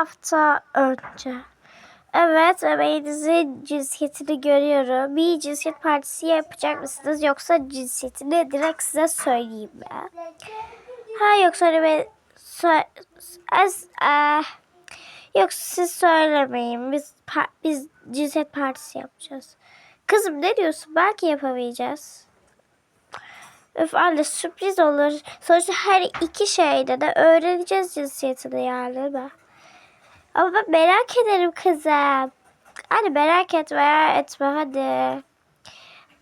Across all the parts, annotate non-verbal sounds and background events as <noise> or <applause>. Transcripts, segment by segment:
hafta önce. Evet, bebeğinizin cinsiyetini görüyorum. Bir cinsiyet partisi yapacak mısınız yoksa cinsiyetini direkt size söyleyeyim mi? Ha hani ben sö- az, eh, yok siz söylemeyin. Biz biz cinsiyet partisi yapacağız. Kızım ne diyorsun? Belki yapamayacağız. Öf anne sürpriz olur. Sonuçta her iki şeyde de öğreneceğiz cinsiyetini yani mi? Ama ben merak ederim kızım. Hadi merak etme etme hadi.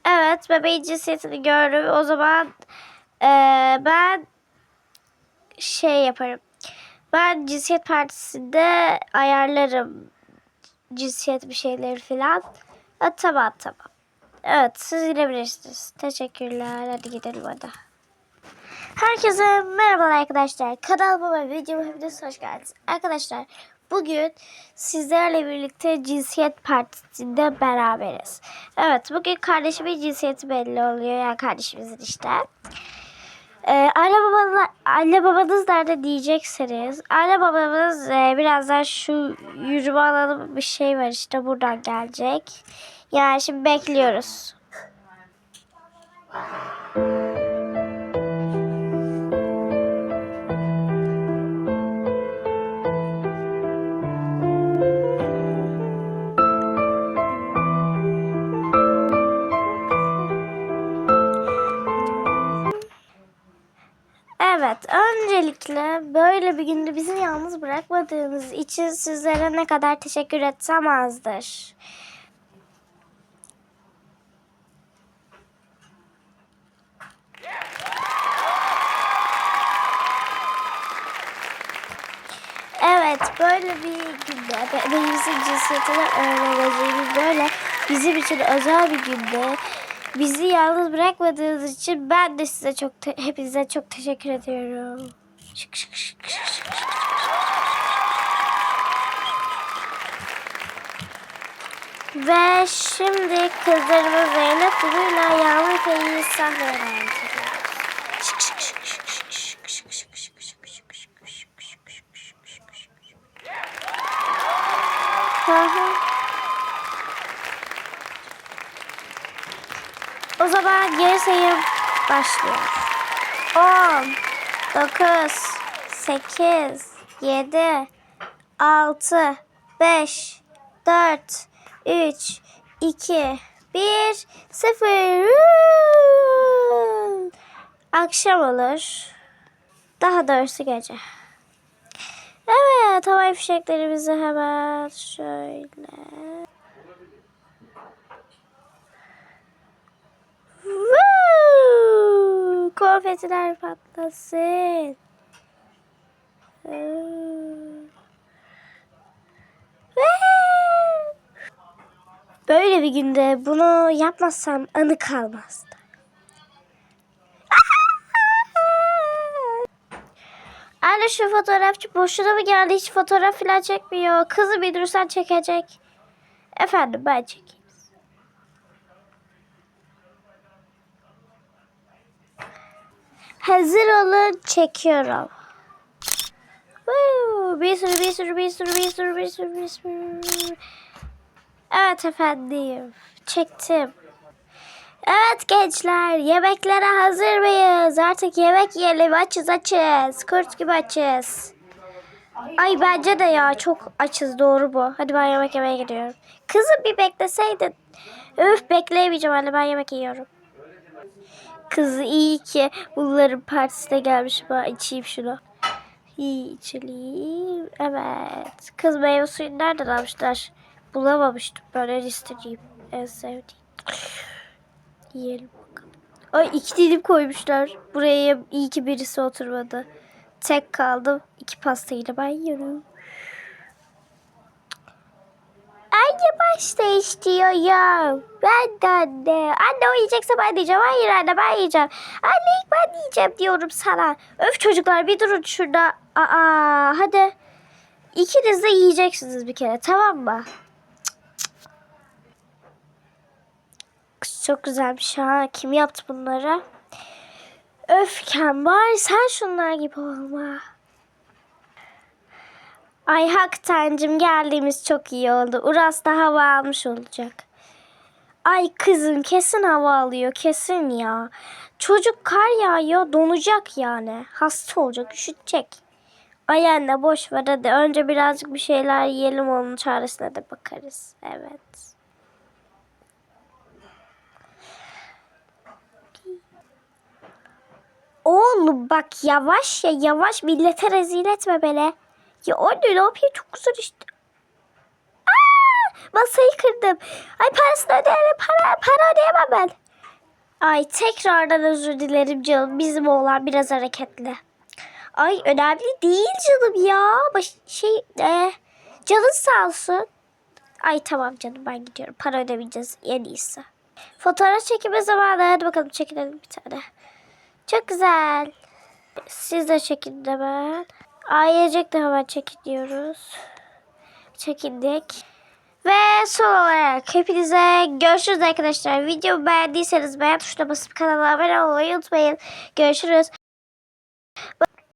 Evet bebeğin cinsiyetini gördüm. O zaman eee, ben şey yaparım. Ben cinsiyet partisinde ayarlarım. Cinsiyet bir şeyleri filan. Ha, tamam tamam. Evet siz gidebilirsiniz. Teşekkürler. Hadi gidelim hadi. Herkese merhabalar arkadaşlar. Kanalıma ve videoma hepiniz hoş geldiniz. Arkadaşlar bugün sizlerle birlikte cinsiyet partisinde beraberiz. Evet bugün kardeşimin cinsiyeti belli oluyor. Yani kardeşimizin işte. Ee, anne, babanız, anne babanız nerede diyecekseniz anne babamız e, birazdan şu yürüme alanı bir şey var işte buradan gelecek. Yani şimdi bekliyoruz. Evet, öncelikle böyle bir günde bizi yalnız bırakmadığınız için sizlere ne kadar teşekkür etsem azdır. Evet, böyle bir günde bebeğimizin cinsiyetini öğreneceğimiz böyle bizim için özel bir günde bizi yalnız bırakmadığınız için ben de size çok hepinize çok teşekkür ediyorum. Şık şık şık şık şık. Ve şimdi kızlarımız Zeynep Duru'yla Yağmur Efe'yi sahneye şık şık O zaman geri sayım başlıyor. 10, 9, 8, 7, 6, 5, 4, 3, 2, 1, 0. Akşam olur. Daha doğrusu gece. Evet, havai fişeklerimizi hemen şöyle. Woo! Konfetiler patlasın. Woo! Böyle bir günde bunu yapmazsam anı kalmazdı. <laughs> Anne şu fotoğrafçı boşuna mı geldi? Hiç fotoğraf falan çekmiyor. Kızı bir dursan çekecek. Efendim ben çekeyim. Hazır olun çekiyorum. Woo! Bir sürü bir sürü bir sürü bir sürü bir sürü bir sürü. Evet efendim. Çektim. Evet gençler yemeklere hazır mıyız? Artık yemek yiyelim açız açız. Kurt gibi açız. Ay bence de ya çok açız doğru bu. Hadi ben yemek yemeye gidiyorum. Kızım bir bekleseydin. Öf bekleyemeyeceğim anne ben yemek yiyorum. Kızı iyi ki bunların partisine gelmiş. Ben içeyim şunu. İyi içelim. Evet. Kız meyve suyunu nereden almışlar? Bulamamıştım. Böyle istediğim. En sevdiğim. Yiyelim bakalım. Ay iki dilim koymuşlar. Buraya iyi ki birisi oturmadı. Tek kaldım. İki pastayı da ben yiyorum. Anne başta istiyor ya. Ben de anne. Anne o yiyecekse ben diyeceğim. Hayır anne ben yiyeceğim. Anne ilk ben yiyeceğim diyorum sana. Öf çocuklar bir durun şurada. Aa hadi. İkiniz de yiyeceksiniz bir kere tamam mı? Çok güzelmiş ha. Kim yaptı bunları? Öfken var. Sen şunlar gibi olma. Ay Haktancım geldiğimiz çok iyi oldu. Uras da hava almış olacak. Ay kızım kesin hava alıyor kesin ya. Çocuk kar yağıyor donacak yani. Hasta olacak üşütecek. Ay anne boş ver hadi. Önce birazcık bir şeyler yiyelim onun çaresine de bakarız. Evet. Oğlum bak yavaş ya yavaş millete rezil etme beni. Ya anne ne yapayım çok güzel işte. Aa, masayı kırdım. Ay parasını ödeyelim para, para ödeyemem ben. Ay tekrardan özür dilerim canım. Bizim oğlan biraz hareketli. Ay önemli değil canım ya. Baş, şey e, canın sağ olsun. Ay tamam canım ben gidiyorum. Para ödemeyeceğiz en iyisi. Fotoğraf çekimi zamanı. Hadi bakalım çekinelim bir tane. Çok güzel. Siz de çekin de ben. Ailecek de hemen çekin diyoruz. Çekindik. Ve son olarak hepinize görüşürüz arkadaşlar. Videomu beğendiyseniz beğen tuşuna basıp kanala abone olmayı unutmayın. Görüşürüz.